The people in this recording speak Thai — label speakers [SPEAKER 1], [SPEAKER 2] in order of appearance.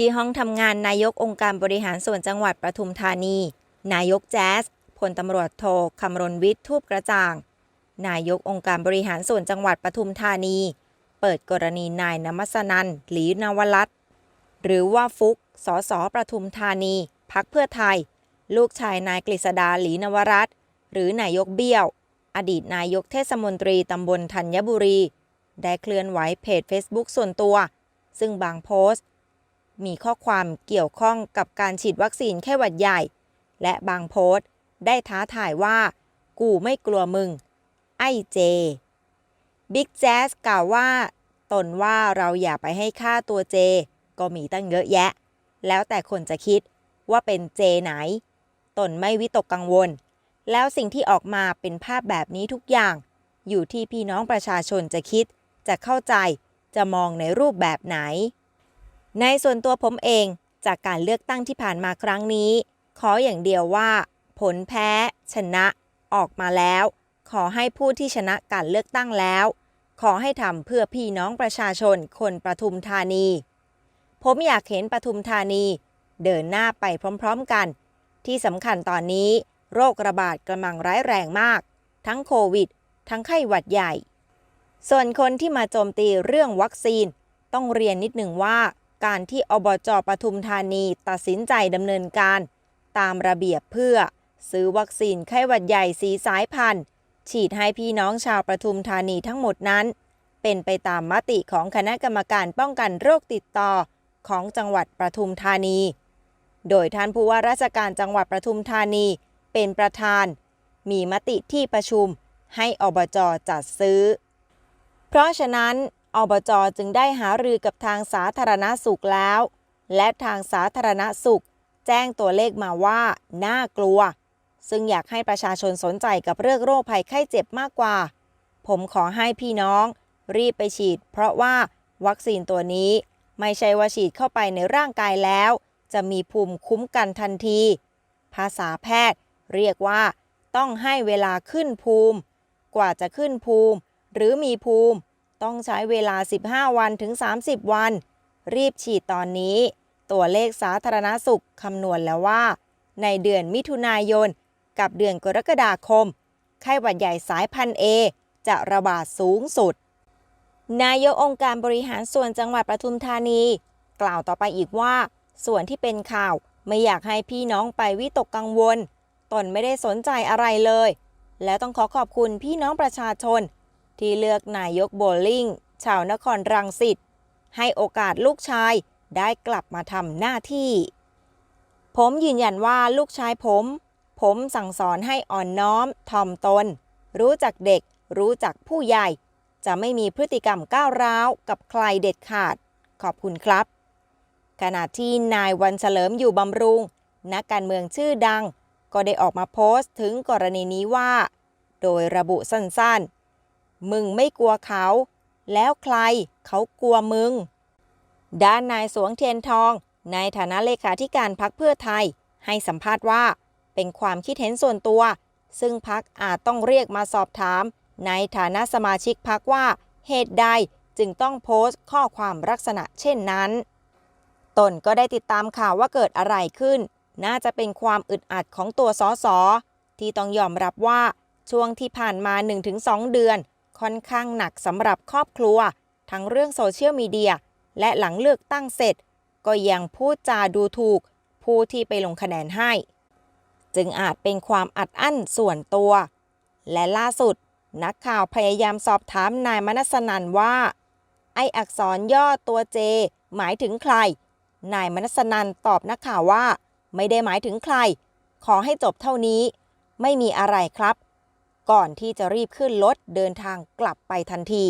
[SPEAKER 1] ที่ห้องทำงานนายกองค์การบริหารส่วนจังหวัดปทุมธานี นายกแจ๊สพลตำรวจโทคำรณวิทย์ทูปกระจ่าง นายกองค์การบริหารส่วนจังหวัดปทุมธานี เปิดกรณีนายนมัสนันหลีนวรัตหรือว่าฟุก สสปทุมธานี พักเพื่อไทย ลูกชายนายกฤษดาหลีนวรัตหรือนายกเบี้ยว อดีตนายกเทศมนตรีตำบลธัญบุรี ได้เคลื่อนไหวเพจ Facebook ส่วนตัว ซึ่งบางโพสต์ มีข้อความเกี่ยวข้องกับการฉีดวัคซีนแค่หวัดใหญ่ และบางโพสต์ ได้ท้าทายว่า กูไม่กลัวมึง ไอ้เจ บิ๊กแจ๊สกล่าวว่า ตนว่าเราอย่าไปให้ค่าตัวเจ ก็มีตั้งเยอะแยะ แล้วแต่คนจะคิดว่าเป็นเจไหน ตนไม่วิตกกังวล แล้วสิ่งที่ออกมาเป็นภาพแบบนี้ทุกอย่าง อยู่ที่พี่น้องประชาชนจะคิด จะเข้าใจ จะมองในรูปแบบไหน ในส่วนตัวผมเองจากการเลือกตั้งที่ผ่านมาครั้งนี้ ขออย่างเดียวว่า ผลแพ้ ชนะออกมาแล้ว ขอให้ผู้ที่ชนะการเลือกตั้งแล้ว ขอให้ทำเพื่อพี่น้องประชาชนคนปทุมธานี ผมอยากเห็นปทุมธานี เดินหน้าไปพร้อมๆกัน ที่สำคัญตอนนี้ โรคระบาดกำลังร้ายแรงมาก ทั้งโควิด ทั้งไข้หวัดใหญ่ ส่วนคนที่มาโจมตีเรื่องวัคซีน ต้องเรียนนิดหนึ่งว่า การที่อบจปทุมธานีตัดสินใจดำเนินการ ตามระเบียบเพื่อ ซื้อวัคซีนไข้หวัดใหญ่สีสายพันธุ์ ฉีดให้พี่น้องชาวปทุมธานีทั้งหมดนั้น เป็นไปตามมติของคณะกรรมการป้องกันโรคติดต่อของจังหวัดปทุมธานี โดยท่านผู้ว่าราชการจังหวัดปทุมธานีเป็นประธาน มีมติที่ประชุมให้อบจจัดซื้อ เพราะฉะนั้น อบจจึงได้หารือกับทางสาธารณสุขแล้ว และทางสาธารณสุข แจ้งตัวเลขมาว่า น่ากลัว ซึ่งอยากให้ประชาชนสนใจกับเรื่องโรคภัยไข้เจ็บมากกว่า ผมขอให้พี่น้อง รีบไปฉีด เพราะว่าวัคซีนตัวนี้ ไม่ใช่ว่าฉีดเข้าไปในร่างกายแล้ว จะมีภูมิคุ้มกันทันที ภาษาแพทย์ เรียกว่า ต้องให้เวลาขึ้นภูมิ กว่าจะขึ้นภูมิ หรือมีภูมิ ต้องใช้เวลา 15 วันถึง 30 วัน รีบฉีดตอนนี้ ตัวเลขสาธารณสุขคำนวณแล้วว่า ในเดือนมิถุนายน กับเดือนกรกฎาคม ไข้หวัดใหญ่สายพันธุ์เอจะระบาดสูงสุด นายกองค์การบริหารส่วนจังหวัดปทุมธานี กล่าวต่อไปอีกว่า ส่วนที่เป็นข่าวไม่อยากให้พี่น้องไปวิตกกังวล ตนไม่ได้สนใจอะไรเลย และต้องขอขอบคุณพี่น้องประชาชน ที่เลือกนายกโบลิ่ง ชาวนครรังสิตให้โอกาสลูกชายได้กลับมาทำหน้าที่ ผมยืนยันว่าลูกชายผม ผมสั่งสอนให้อ่อนน้อมถ่อมตน รู้จักเด็ก รู้จักผู้ใหญ่ จะไม่มีพฤติกรรมก้าวร้าวกับใครเด็ดขาด ขอบคุณครับ ขณะที่นายวันเฉลิมอยู่บำรุง นักการเมืองชื่อดัง ก็ได้ออกมาโพสต์ถึงกรณีนี้ว่า โดยระบุสั้นๆ มึงไม่กลัวเขา แล้วใครเขากลัวมึง ด้านนายสวงเทียนทอง ในฐานะเลขาธิการพักเพื่อไทย ให้สัมภาษณ์ว่า เป็นความคิดเห็นส่วนตัว ซึ่งพักอาจต้องเรียกมาสอบถาม ในฐานะสมาชิกพักว่าเหตุใดจึงต้องโพสต์ข้อความลักษณะเช่นนั้น ตนก็ได้ติดตามข่าวว่าเกิดอะไรขึ้น น่าจะเป็นความอึดอัดของตัวสอสอที่ต้องยอมรับว่าช่วงที่ผ่านมา 1-2 เดือน ค่อนข้างหนักสำหรับครอบครัว ทั้งเรื่องโซเชียลมีเดีย และหลังเลือกตั้งเสร็จ ก็ยังพูดจาดูถูก ผู้ที่ไปลงคะแนนให้ จึงอาจเป็นความอัดอั้นส่วนตัว และล่าสุด นักข่าวพยายามสอบถามนายมนัสนันว่า ไออักษรย่อตัวเจ หมายถึงใคร นายมนัสนันตอบนักข่าวว่า ไม่ได้หมายถึงใคร ขอให้จบเท่านี้ ไม่มีอะไรครับ ก่อนที่จะรีบขึ้นรถเดินทางกลับไปทันที